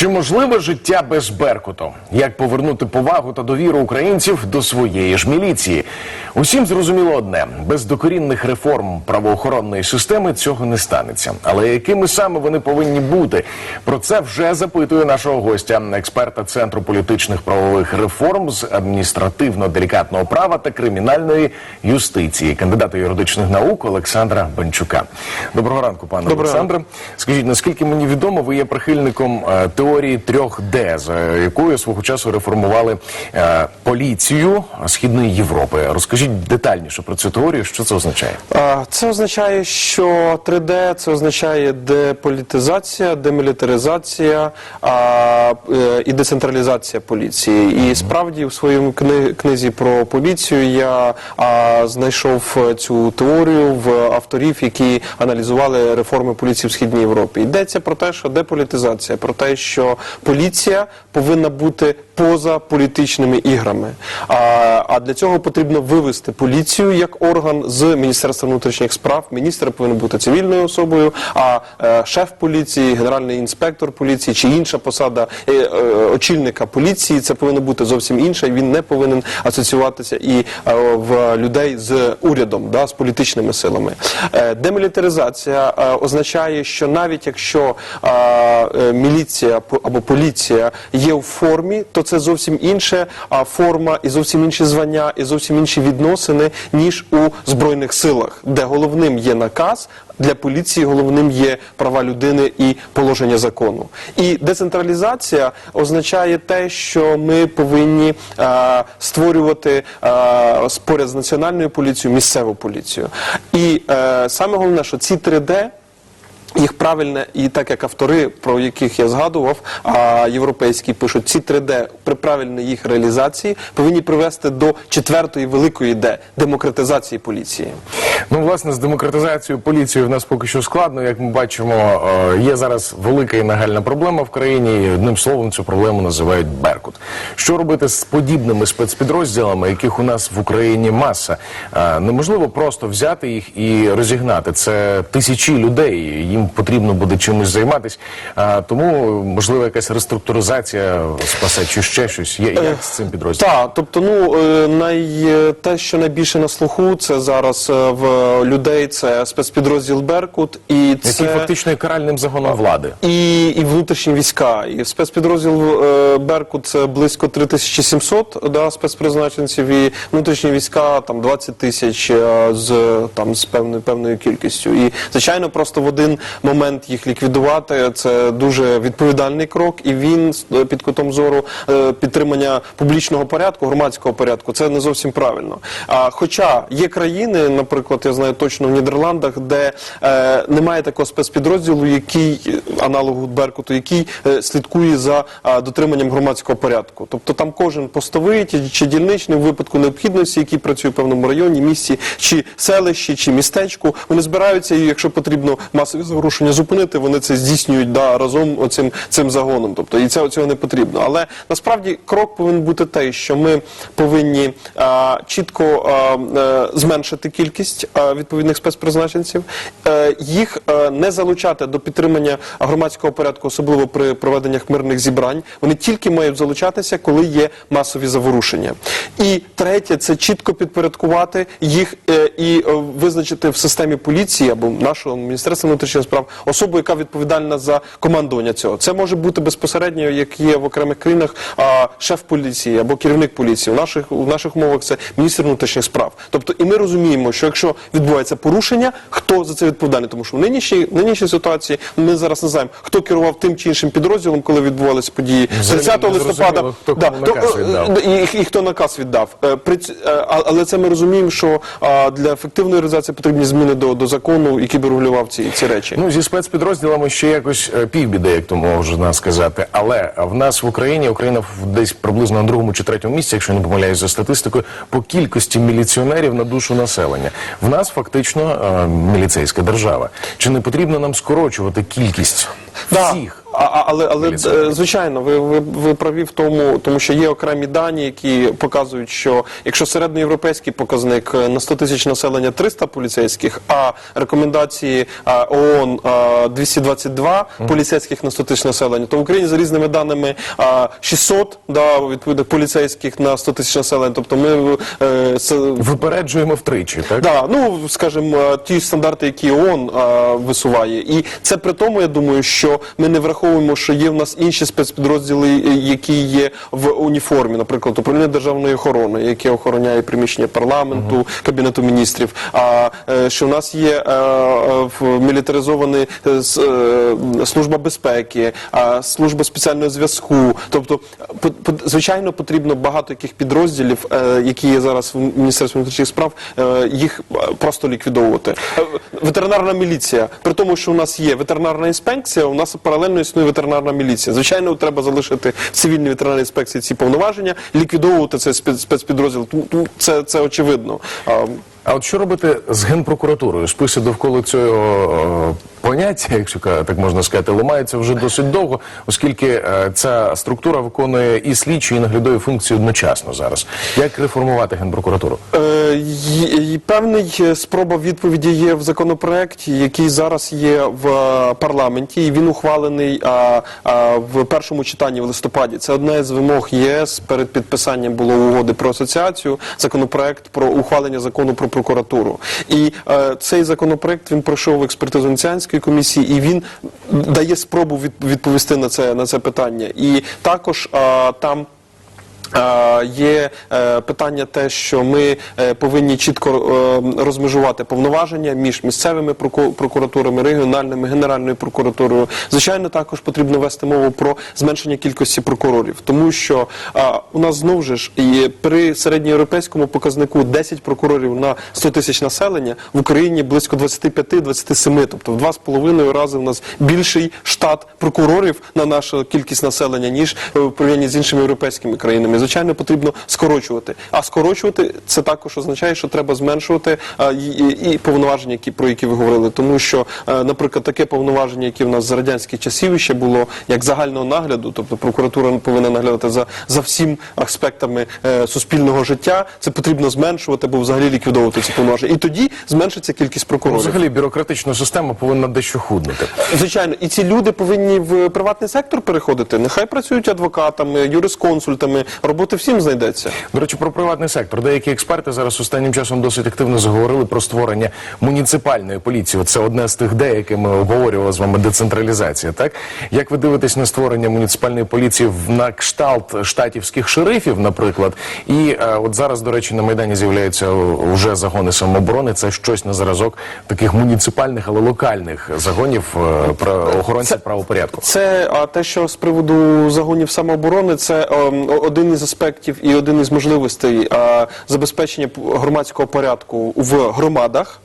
Чи можливе життя без Беркуту? Як повернути повагу та довіру українців до своєї ж міліції? Усім зрозуміло одне: без докорінних реформ правоохоронної системи цього не станеться. Але якими саме вони повинні бути? Про це вже запитує нашого гостя, експерта Центру політичних правових реформ з адміністративно-делікатного права та кримінальної юстиції, кандидата юридичних наук Олександра Бенчука. Доброго ранку, пане Олександре. Скажіть, наскільки мені відомо, ви є прихильником е, теорії трьох Д, за якою свого часу реформували е, поліцію Східної Європи. Розкажіть детальніше про цю теорію, що це означає? Це означає, що 3D це означає деполітизація, демілітаризація а, е, і децентралізація поліції. І справді в своєму кни- книзі про поліцію я а, знайшов цю теорію в авторів, які аналізували реформи поліції в східній Європі. Йдеться про те, що деполітизація, про те, що поліція повинна бути поза політичними іграми. А, а для цього потрібно вивести поліцію як орган з Міністерства внутрішніх справ. Міністр повинен бути цивільною особою, а е, шеф поліції, генеральний інспектор поліції чи інша посада е, е, очільника поліції це повинно бути зовсім інше. Він не повинен асоціюватися і е, в людей з урядом, да, з політичними силами. Е, демілітаризація е, означає, що навіть якщо е, е, міліція або поліція є в формі, то це зовсім інша форма і зовсім інші звання, і зовсім інші відносини, ніж у збройних силах, де головним є наказ. Для поліції головним є права людини і положення закону. І децентралізація означає те, що ми повинні е, створювати е, поряд з національною поліцією місцеву поліцію. І е, саме головне, що ці 3D їх правильне, і так як автори, про яких я згадував, а європейські пишуть, ці 3D при правильній їх реалізації повинні привести до четвертої великої Д демократизації поліції. Ну, власне, з демократизацією поліції в нас поки що складно. Як ми бачимо, е, є зараз велика і нагальна проблема в країні. і Одним словом, цю проблему називають Беркут. Що робити з подібними спецпідрозділами, яких у нас в Україні маса? Е, Неможливо просто взяти їх і розігнати. Це тисячі людей. Їм потрібно буде чимось займатися. Е, Тому можливо якась реструктуризація спасе чи ще щось. Є як з цим підрозділом? Так, тобто, ну е, най, е, те, що найбільше на слуху, це зараз е, в людей це спецпідрозділ Беркут, і це Який фактично є каральним загоном влади. І, і внутрішні війська. І спецпідрозділ е, Беркут це близько 3700 да, спецпризначенців, і внутрішні війська там 20 тисяч е, з там з певною певною кількістю. І звичайно, просто в один момент їх ліквідувати це дуже відповідальний крок, і він е, під кутом зору е, підтримання публічного порядку, громадського порядку, це не зовсім правильно. Хоча є країни, наприклад, я знаю точно в Нідерландах, де е, немає такого спецпідрозділу, який аналогу Беркуту, який слідкує за дотриманням громадського порядку. Тобто там кожен постовий чи, дільничний в випадку необхідності, який працює в певному районі, місті, чи селищі, чи містечку, вони збираються, і якщо потрібно масові заворушення зупинити, вони це здійснюють да, разом оцим цим загоном. Тобто і це цього не потрібно. Але насправді крок повинен бути той, що ми повинні а, чітко а, е, зменшити кількість а, відповідних спецпризначенців, е, їх е, не залучати до підтримання громадського порядку, особливо при проведеннях мирних зібрань. Вони тільки мають залучатися, коли є масові заворушення. І третє це чітко підпорядкувати їх е, і е, визначити в системі поліції або нашого міністерства внутрішніх особу, яка відповідальна за командування цього. Це може бути безпосередньо, як є в окремих країнах, а, шеф поліції або керівник поліції. У наших у наших умовах це міністр внутрішніх справ. Тобто, і ми розуміємо, що якщо відбувається порушення, хто за це відповідальний, тому що в нинішній нинішній ситуації ми зараз не знаємо, хто керував тим чи іншим підрозділом, коли відбувалися події Взагалі 30 листопада. хто Да, то, наказ е, і, і хто наказ віддав. Е, при е, але це ми розуміємо, що для ефективної реалізації потрібні зміни до, до закону, який би регулював ці, ці речі. Ну зі спецпідрозділами ще якось е, півбіди, як то можна сказати. Але в нас в Україні Україна десь приблизно на другому чи третьому місці, якщо я не помиляюсь за статистикою, по кількості міліціонерів на душу населення. В нас фактично е, міліцейська держава. Чи не потрібно нам скорочувати кількість всіх А, але але е, звичайно, ви, ви, ви праві в тому, тому що є окремі дані, які показують, що якщо середньоєвропейський показник е, на 100 тисяч населення 300 поліцейських, а рекомендації а, ООН а, 222 поліцейських на 100 тисяч населення, то в Україні за різними даними а, 600 да, відповідно поліцейських на 100 тисяч населення. Тобто ми е, це, Випереджуємо втричі, так? Да, ну скажімо, ті стандарти, які ООН а, висуває, і це при тому, я думаю, що ми не враховуємо, що є в нас інші спецпідрозділи, е, які є в уніформі, наприклад, управління державної охорони, яке охороняє приміщення парламенту, кабінету міністрів. А е, що в нас є е, в- е, служба безпеки, служба спеціального зв'язку. Тобто, звичайно, потрібно багато яких підрозділів, які є зараз в міністерстві внутрішніх справ, їх просто ліквідовувати. Ветеринарна міліція, при тому, що у нас є ветеринарна інспекція, у нас паралельно існує ветеринарна міліція. Звичайно, треба залишити цивільній ветеринарній інспекції ці повноваження, ліквідовувати цей спецпідрозділ. Це, це очевидно. А, А от що робити з генпрокуратурою? Списи довкола цього е, поняття, якщо так можна сказати, ламаються вже досить довго, оскільки е, ця структура виконує і слідчі, і наглядові функції одночасно зараз. Як реформувати генпрокуратуру? Е, Певний е, спроба відповіді є в законопроекті, який зараз є в парламенті, і він ухвалений в першому читанні в листопаді. Це одна з вимог ЄС. Перед підписанням було угоди про асоціацію. Законопроект про ухвалення закону про прокуратуру. І цей законопроект він пройшов експертизу Венеціанської комісії, і він дає спробу від- відповісти на це на це питання. І також а, там. Є е, питання те, що ми е, повинні чітко е, розмежувати повноваження між місцевими проку- прокуратурами, регіональними, генеральною прокуратурою. Звичайно, також потрібно вести мову про зменшення кількості прокурорів, тому що у нас знову ж при середньоєвропейському показнику 10 прокурорів на 100 тисяч населення в Україні близько 25-27, тобто в два з половиною рази у нас більший штат прокурорів на нашу кількість населення ніж в порівнянні з іншими європейськими країнами. Звичайно, потрібно скорочувати. А скорочувати це також означає, що треба зменшувати е, і, повноваження, які про які ви говорили. Тому що, е, наприклад, таке повноваження, яке в нас з радянських часів ще було як загального нагляду, тобто прокуратура повинна наглядати за, за всім аспектами е, суспільного життя. Це потрібно зменшувати або взагалі ліквідовувати ці повноваження. І тоді зменшиться кількість прокурорів. Взагалі бюрократична система повинна дещо худнути. Звичайно, і ці люди повинні в приватний сектор переходити. Нехай працюють адвокатами, юрисконсультами. Роботи всім знайдеться. До речі, про приватний сектор. Деякі експерти зараз останнім часом досить активно заговорили про створення муніципальної поліції. Це одне з тих де, яке ми обговорювали з вами децентралізація. Так як ви дивитесь на створення муніципальної поліції в на кшталт штатівських шерифів, наприклад, і е, от зараз, до речі, на майдані з'являються вже загони самооборони. Це щось на зразок таких муніципальних, але локальних загонів е, про охоронців правопорядку. Це а те, що з приводу загонів самооборони, це о- один із аспектів і один із можливостей а, забезпечення громадського порядку в громадах,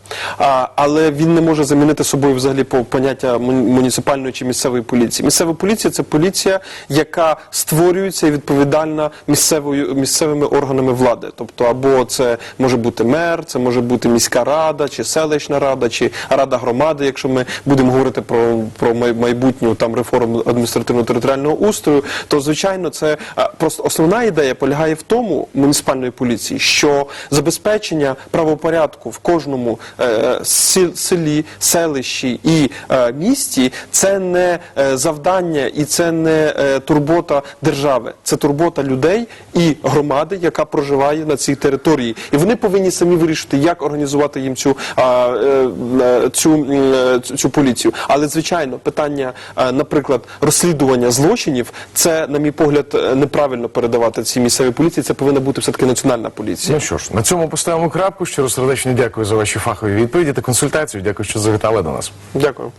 але він не може замінити собою взагалі по поняття муні- муніципальної чи місцевої поліції. Місцева поліція це поліція, яка створюється і відповідальна місцевою місцевими органами влади. Тобто, або це може бути мер, це може бути міська рада, чи селищна рада, чи рада громади, якщо ми будемо говорити про, майбутню там реформу адміністративно-територіального устрою, то звичайно це просто основна ідея полягає в тому муніципальної поліції, що забезпечення правопорядку в кожному е, селі, селищі і е, місті це не е, завдання і це не е, турбота держави, це турбота людей і громади, яка проживає на цій території, і вони повинні самі вирішити, як організувати їм цю цю, цю поліцію. Але звичайно, питання, наприклад, розслідування злочинів, це, на мій погляд, неправильно передавати цій місцеві поліції. Це повинна бути все таки національна поліція. Ну що ж, на цьому поставимо крапку. Щиро сердечно дякую за ваші фахові відповіді та консультацію. Дякую, що завітали до нас. Дякую.